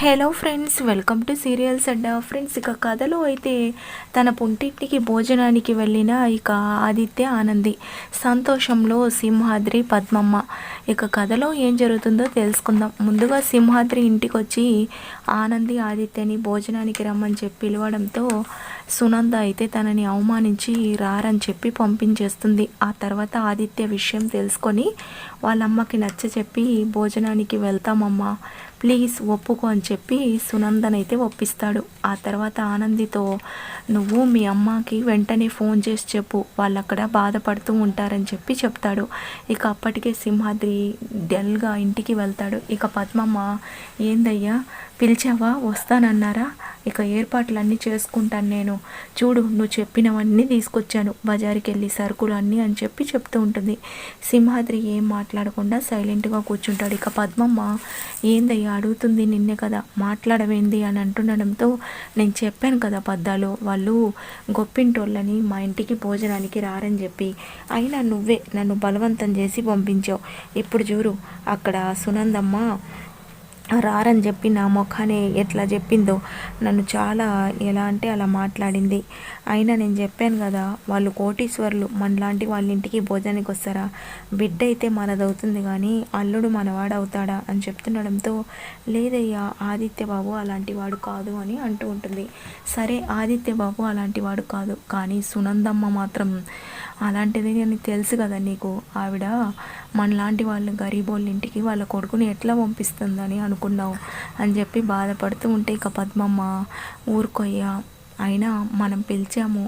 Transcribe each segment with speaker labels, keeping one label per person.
Speaker 1: Hello friends welcome to serials Adda friends ఇక కథలో అయితే తన పుంటింటికి భోజనానికి వెళ్ళిన ఇక ఆదిత్య ఆనంది సంతోషంలో సింహాద్రి పద్మమ్మ. ఇక కథలో ఏం జరుగుతుందో తెలుసుకుందాం. ముందుగా సింహాద్రి ఇంటికి వచ్చి ఆనంది ఆదిత్యని భోజనానికి రమ్మని చెప్పి పిలవడంతో సునంద అయితే తనని అవమానించి రారని చెప్పి పంపించేస్తుంది. ఆ తర్వాత ఆదిత్య విషయం తెలుసుకొని వాళ్ళ అమ్మకి నచ్చ చెప్పి భోజనానికి వెళ్తామమ్మా. ప్లీజ్ ఒప్పుకో అని చెప్పి సునందన్ అయితే ఒప్పిస్తాడు. ఆ తర్వాత ఆనందితో నువ్వు మీ అమ్మకి వెంటనే ఫోన్ చేసి చెప్పు. వాళ్ళు అక్కడ బాధపడుతూ ఉంటారని చెప్పి చెప్తాడు. ఇక అప్పటికే సింహాద్రి డల్గా ఇంటికి వెళ్తాడు. ఇక పద్మమ్మ ఏందయ్యా పిలిచావా? వస్తానన్నారా? ఇక ఏర్పాట్లన్నీ చేసుకుంటాను నేను. చూడు నువ్వు చెప్పినవన్నీ తీసుకొచ్చాను. బజారుకి వెళ్ళి సరుకులు అన్నీ అని చెప్పి చెప్తూ ఉంటుంది. సింహాద్రి ఏం మాట్లాడకుండా సైలెంట్గా కూర్చుంటాడు. ఇక పద్మమ్మ ఏందయ్యా అడుగుతుంది నిన్నే కదా మాట్లాడవేంది? అని అంటుండడంతో నేను చెప్పాను కదా పద్దాలు వాళ్ళు గొప్పింటోళ్ళని మా ఇంటికి భోజనానికి రారని చెప్పి. అయినా నువ్వే నన్ను బలవంతం చేసి పంపించావు. ఇప్పుడు చూడు అక్కడ సునందమ్మ రారని చెప్పి నా ముఖానే ఎట్లా చెప్పిందో నన్ను చాలా ఎలా అంటే అలా మాట్లాడింది. అయినా నేను చెప్పాను కదా వాళ్ళు కోటీశ్వర్లు మనలాంటి వాళ్ళ ఇంటికి భోజనానికి వస్తారా? బిడ్డ అయితే మనదవుతుంది కానీ అల్లుడు మనవాడు అవుతాడా అని చెప్తుండడంతో లేదయ్యా ఆదిత్య బాబు అలాంటి వాడు కాదు అని అంటూ ఉంటుంది. సరే ఆదిత్య బాబు అలాంటి వాడు కాదు కానీ సునందమ్మ మాత్రం అలాంటిది అని తెలుసు కదా నీకు. ఆవిడ మనలాంటి వాళ్ళ గరీబోళ్ళ ఇంటికి వాళ్ళ కొడుకుని ఎట్లా పంపిస్తుందని అనుకున్నావు? అని చెప్పి బాధపడుతూ ఉంటే ఇక పద్మమ్మ ఊరుకోయ్యా. అయినా మనం పిలిచాము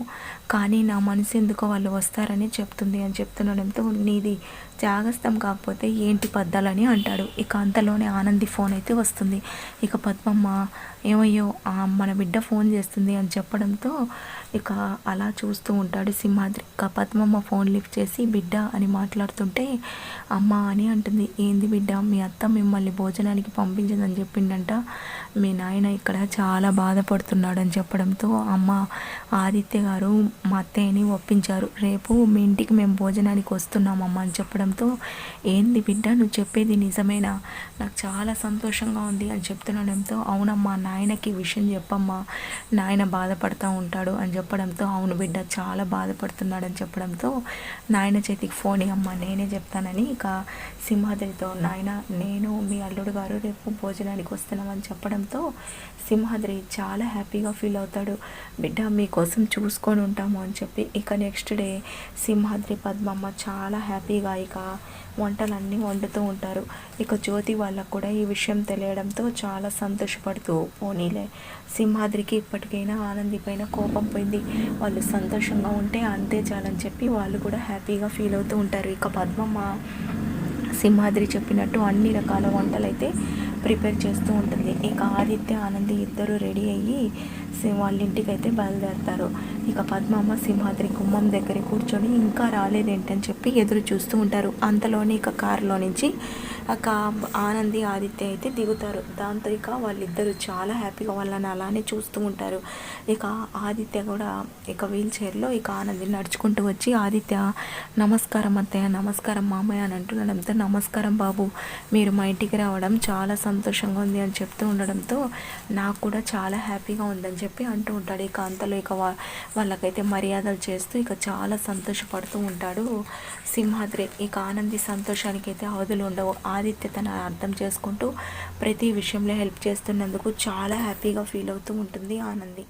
Speaker 1: కానీ నా మనసు ఎందుకో వాళ్ళు వస్తారని చెప్తుంది అని చెప్తుండడంతో నీది త్యాగస్థం కాకపోతే ఏంటి పద్దాలని అంటాడు. ఇక అంతలోనే ఆనంది ఫోన్ అయితే వస్తుంది. ఇక పద్మమ్మ ఏమయ్యో మన బిడ్డ ఫోన్ చేస్తుంది అని చెప్పడంతో ఇక అలా చూస్తూ ఉంటాడు సింహాద్రి. ఇక పద్మమ్మ ఫోన్ లిఫ్ట్ చేసి బిడ్డ అని మాట్లాడుతుంటే అమ్మ అని అంటుంది. ఏంది బిడ్డ మీ అత్త మిమ్మల్ని భోజనానికి పంపించిందని చెప్పిండంట. మీ నాయన ఇక్కడ చాలా బాధపడుతున్నాడు అని చెప్పడంతో అమ్మ ఆదిత్య గారు మా అత్తయ్యని ఒప్పించారు. రేపు మీ ఇంటికి మేము భోజనానికి వస్తున్నామమ్మా అని చెప్పడంతో ఏంది బిడ్డ నువ్వు చెప్పేది నిజమేనా? నాకు చాలా సంతోషంగా ఉంది అని చెప్తుండడంతో అవునమ్మా నాయనకి విషయం చెప్పమ్మా. నాయన బాధపడుతూ ఉంటాడు అని చెప్పడంతో అవును బిడ్డ చాలా బాధపడుతున్నాడని చెప్పడంతో నాయన చేతికి ఫోన్ అమ్మ నేనే చెప్తానని ఇక సింహాద్రితో నాయన నేను మీ అల్లుడు గారు రేపు భోజనానికి వస్తున్నామని చెప్పడంతో సింహాద్రి చాలా హ్యాపీగా ఫీల్ అవుతాడు. బిడ్డ మీకోసం చూసుకొని ఉంటాము అని చెప్పి ఇక నెక్స్ట్ డే సింహాద్రి పద్మమ్మ చాలా హ్యాపీగా ఇక వంటలన్నీ వండుతూ ఉంటారు. ఇక జ్యోతి వాళ్ళకు కూడా ఈ విషయం తెలియడంతో చాలా సంతోషపడుతూ పోనీలే సింహాద్రికి ఇప్పటికైనా ఆనంది పైన కోపం పోయింది. వాళ్ళు సంతోషంగా ఉంటే అంతే చాలని చెప్పి వాళ్ళు కూడా హ్యాపీగా ఫీల్ అవుతూ ఉంటారు. ఇక పద్మమ్మ సింహాద్రి చెప్పినట్టు అన్ని రకాల వంటలైతే ప్రిపేర్ చేస్తూ ఉంటుంది. ఇక ఆదిత్య ఆనంది ఇద్దరు రెడీ అయ్యి వాళ్ళ ఇంటికి అయితే బయలుదేరుతారు. ఇక పద్మమ్మ సింహాద్రి గుమ్మం దగ్గర కూర్చొని ఇంకా రాలేదేంటని చెప్పి ఎదురు చూస్తూ ఉంటారు. అంతలోనే ఇక కారులో నుంచి ఇక ఆనంది ఆదిత్య అయితే దిగుతారు. దాంతో ఇక వాళ్ళిద్దరూ చాలా హ్యాపీగా వాళ్ళని అలానే చూస్తూ ఉంటారు. ఇక ఆదిత్య కూడా ఇక వీల్ చైర్లో ఇక ఆనంది నడుచుకుంటూ వచ్చి ఆదిత్య నమస్కారం అత్తయ్య నమస్కారం మామయ్య అని అంటుండడంతో నమస్కారం బాబు మీరు మా ఇంటికి రావడం చాలా సంతోషంగా ఉంది అని చెప్తూ ఉండడంతో నాకు కూడా చాలా హ్యాపీగా ఉందని చెప్పి అంటూ ఉంటాడు. ఇక అంతలో ఇక వాళ్ళకైతే మర్యాదలు చేస్తూ ఇక చాలా సంతోషపడుతూ ఉంటాడు సింహాద్రి. ఇక ఆనంది సంతోషానికి అయితే అవధులు ఉండవు. ఆదిత్య తన అర్థం చేసుకుంటూ ప్రతి విషయంలో హెల్ప్ చేస్తున్నందుకు చాలా హ్యాపీగా ఫీల్ అవుతూ ఉంటుంది ఆనంది.